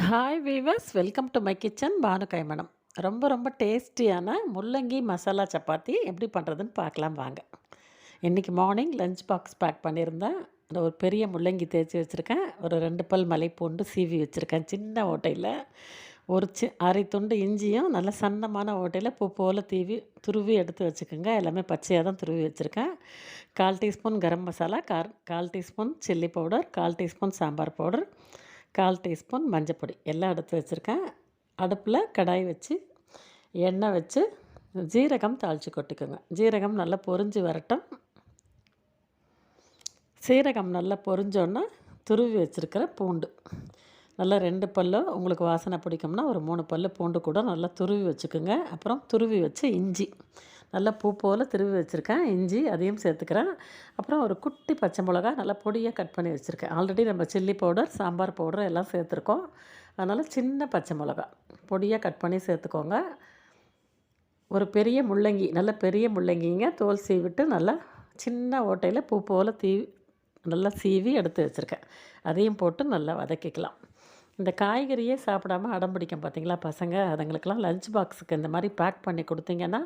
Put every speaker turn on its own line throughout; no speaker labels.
Hi viewers welcome to my kitchen Banu கைமணம் ரொம்ப ரொம்ப டேஸ்டியான முள்ளங்கி மசாலா சப்பாத்தி எப்படி பண்ணுறதுன்னு பார்க்கலாம் வாங்க. இன்றைக்கி மார்னிங் லஞ்ச் பாக்ஸ் பேக் பண்ணியிருந்தேன். அந்த ஒரு பெரிய முள்ளங்கி தேய்ச்சி வச்சுருக்கேன். ஒரு ரெண்டு பல் மலை பூண்டு சீவி வச்சுருக்கேன். சின்ன ஓட்டையில் ஒரு சி அரை துண்டு இஞ்சியும் நல்ல சன்னமான ஓட்டையில் பூ போல் தீவி துருவி எடுத்து வச்சுக்கோங்க. எல்லாமே பச்சையாக தான் துருவி வச்சுருக்கேன். கால் டீஸ்பூன் கரம் மசாலா கார் கால் டீஸ்பூன் சில்லி பவுடர் கால் டீஸ்பூன் சாம்பார் பவுடர் கால் டீஸ்பூன் மஞ்சப்பொடி எல்லாம் எடுத்து வச்சுருக்கேன். அடுப்பில் கடாய் வச்சு எண்ணெய் வச்சு ஜீரகம் தாளித்து கொட்டிக்கோங்க. ஜீரகம் நல்லா பொரிஞ்சு வரட்டும். சீரகம் நல்லா பொறிஞ்சோன்னா துருவி வச்சுருக்கிற பூண்டு. நல்லா ரெண்டு பல்லு உங்களுக்கு வாசனை பிடிக்கும்னா ஒரு மூணு பல்லு பூண்டு கூட நல்லா துருவி வச்சுக்கோங்க. அப்புறம் துருவி வச்சு இஞ்சி. நல்லா பூ போல் திருவி வச்சுருக்கேன். இஞ்சி அதையும் சேர்த்துக்கிறேன். அப்புறம் ஒரு குட்டி பச்சை மிளகா நல்லா பொடியாக கட் பண்ணி வச்சுருக்கேன். ஆல்ரெடி நம்ம சில்லி பவுடர் சாம்பார் பவுடர் எல்லாம் சேர்த்துருக்கோம். அதனால் சின்ன பச்சை மிளகா பொடியாக கட் பண்ணி சேர்த்துக்கோங்க. ஒரு பெரிய முள்ளங்கி நல்ல பெரிய முள்ளங்கிங்க தோல் சீவிட்டு நல்லா சின்ன ஓட்டையில் பூ போல் தீ நல்லா சீவி எடுத்து வச்சுருக்கேன். அதையும் போட்டு நல்லா வதக்கிக்கலாம். இந்த காய்கறியே சாப்பிடாம அடம் பிடிக்கும் பார்த்தீங்களா பசங்க? அதுங்களுக்கெல்லாம் லஞ்ச் பாக்ஸுக்கு இந்த மாதிரி பேக் பண்ணி கொடுத்தீங்கன்னா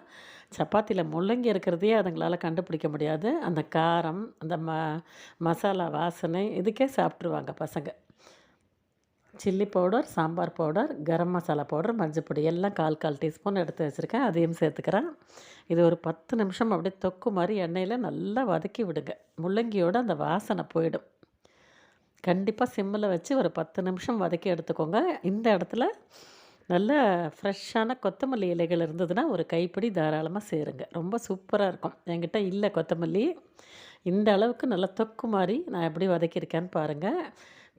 சப்பாத்தியில் முள்ளங்கி இருக்கிறதையே அதுங்களால் கண்டுபிடிக்க முடியாது. அந்த காரம் அந்த ம மசாலா வாசனை இதுக்கே சாப்பிட்ருவாங்க பசங்க. Chilli powder sambar powder garam masala powder மஞ்சள் பொடி எல்லாம் கால் கால் டீஸ்பூன் எடுத்து வச்சுருக்கேன். அதையும் சேர்த்துக்கிறேன். இது ஒரு பத்து நிமிஷம் அப்படியே தொக்கு மாதிரி எண்ணெயில் நல்லா வதக்கி விடுங்க. முள்ளங்கியோட அந்த வாசனை போயிடும். கண்டிப்பாக சிம்மில் வச்சு ஒரு பத்து நிமிஷம் வதக்கி எடுத்துக்கோங்க. இந்த இடத்துல நல்ல ஃப்ரெஷ்ஷான கொத்தமல்லி இலைகள் இருந்ததுன்னா ஒரு கைப்பிடி தாராளமாக சேருங்க. ரொம்ப சூப்பராக இருக்கும். என்கிட்ட இல்லை கொத்தமல்லி. இந்த அளவுக்கு நல்லா தொக்கு மாதிரி நான் எப்படி வதக்கியிருக்கேன்னு பாருங்கள்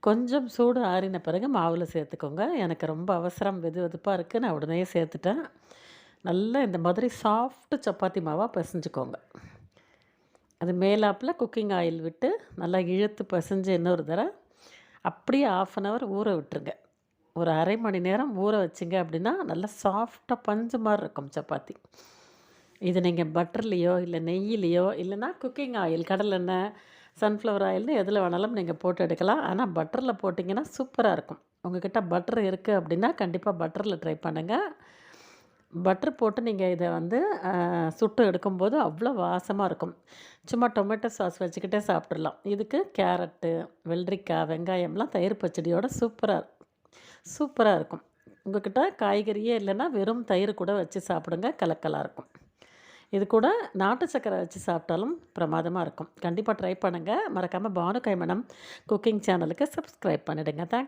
கொஞ்சம் சூடு ஆறின பிறகு மாவில் சேர்த்துக்கோங்க. எனக்கு ரொம்ப அவசரம் வெது வெதுப்பாக இருக்குது நான் உடனே சேர்த்துட்டேன். நல்லா இந்த மாதிரி சாஃப்ட்டு சப்பாத்தி மாவாக பிசைஞ்சுக்கோங்க. அது மேலாப்பில் குக்கிங் ஆயில் விட்டு நல்லா இழுத்து பசைஞ்சு இன்னொரு தடவை அப்படியே ஆஃப் அன் ஹவர் ஊற விட்டுருங்க. ஒரு அரை மணி நேரம் ஊற வச்சிங்க அப்படின்னா நல்லா சாஃப்டாக பஞ்சு மாதிரி இருக்கும் சப்பாத்தி. இது நீங்கள் பட்டர்லேயோ இல்லை நெய்யிலையோ இல்லைனா குக்கிங் ஆயில் கடலெண்ணெய் சன்ஃப்ளவர் ஆயில்னு எதில் வேணாலும் நீங்கள் போட்டு எடுக்கலாம். ஆனால் பட்டரில் போட்டிங்கன்னா சூப்பராக இருக்கும். உங்கள்கிட்ட பட்டர் இருக்குது அப்படின்னா கண்டிப்பாக பட்டரில் ட்ரை பண்ணுங்கள் பட்டர் போட்டு நீங்கள் இதை வந்து சுட்டு எடுக்கும்போது அவ்வளோ வாசமாக இருக்கும். சும்மா டொமேட்டோ சாஸ் வச்சுக்கிட்டே சாப்பிட்றலாம் இதுக்கு கேரட்டு வெள்ளரிக்காய் வெங்காயம்லாம் தயிர் பச்சடியோட சூப்பராக சூப்பராக இருக்கும். உங்கள்கிட்ட காய்கறியே இல்லைன்னா வெறும் தயிர் கூட வச்சு சாப்பிடுங்க. கலக்கலாக இருக்கும். இது கூட நாட்டு சக்கரை வச்சு சாப்பிட்டாலும் பிரமாதமாக இருக்கும். கண்டிப்பாக ட்ரை பண்ணுங்கள் மறக்காமல் பானு கைமணம் குக்கிங் சேனலுக்கு சப்ஸ்கிரைப் பண்ணிவிடுங்க தேங்க்